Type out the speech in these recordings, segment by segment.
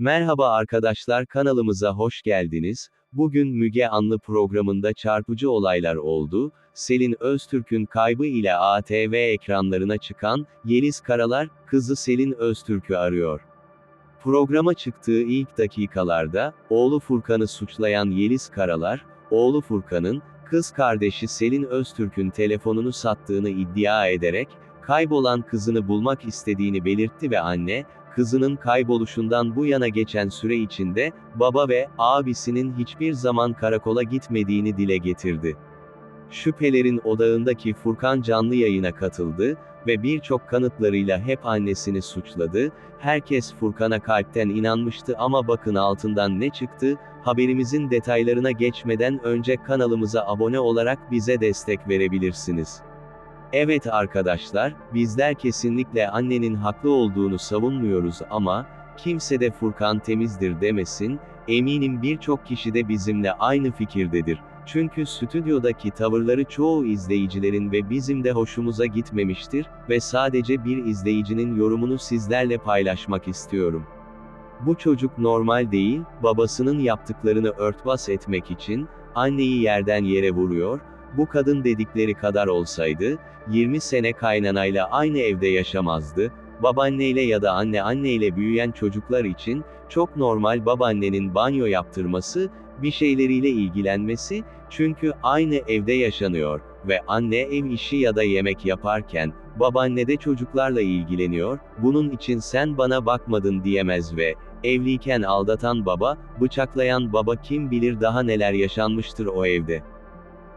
Merhaba arkadaşlar kanalımıza hoş geldiniz. Bugün Müge Anlı programında çarpıcı olaylar oldu. Selin Öztürk'ün kaybı ile ATV ekranlarına çıkan Yeliz Karalar, kızı Selin Öztürk'ü arıyor. Programa çıktığı ilk dakikalarda, oğlu Furkan'ı suçlayan Yeliz Karalar, oğlu Furkan'ın, kız kardeşi Selin Öztürk'ün telefonunu sattığını iddia ederek, kaybolan kızını bulmak istediğini belirtti ve anne, kızının kayboluşundan bu yana geçen süre içinde, baba ve abisinin hiçbir zaman karakola gitmediğini dile getirdi. Şüphelerin odağındaki Furkan canlı yayına katıldı ve birçok kanıtlarıyla hep annesini suçladı. Herkes Furkan'a kalpten inanmıştı ama bakın altından ne çıktı? Haberimizin detaylarına geçmeden önce kanalımıza abone olarak bize destek verebilirsiniz. Evet arkadaşlar, bizler kesinlikle annenin haklı olduğunu savunmuyoruz ama, kimse de Furkan temizdir demesin, eminim birçok kişi de bizimle aynı fikirdedir. Çünkü stüdyodaki tavırları çoğu izleyicilerin ve bizim de hoşumuza gitmemiştir ve sadece bir izleyicinin yorumunu sizlerle paylaşmak istiyorum. Bu çocuk normal değil, babasının yaptıklarını örtbas etmek için, anneyi yerden yere vuruyor, bu kadın dedikleri kadar olsaydı, 20 sene kaynanayla aynı evde yaşamazdı, babaanneyle ya da anne anneyle büyüyen çocuklar için, çok normal babaannenin banyo yaptırması, bir şeyleriyle ilgilenmesi, çünkü aynı evde yaşanıyor ve anne ev işi ya da yemek yaparken, babaanne de çocuklarla ilgileniyor, bunun için sen bana bakmadın diyemez ve, evliyken aldatan baba, bıçaklayan baba kim bilir daha neler yaşanmıştır o evde.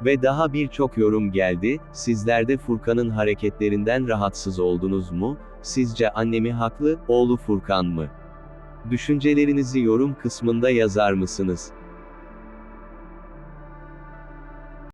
Ve daha birçok yorum geldi, sizler de Furkan'ın hareketlerinden rahatsız oldunuz mu? Sizce annemi haklı, oğlu Furkan mı? Düşüncelerinizi yorum kısmında yazar mısınız?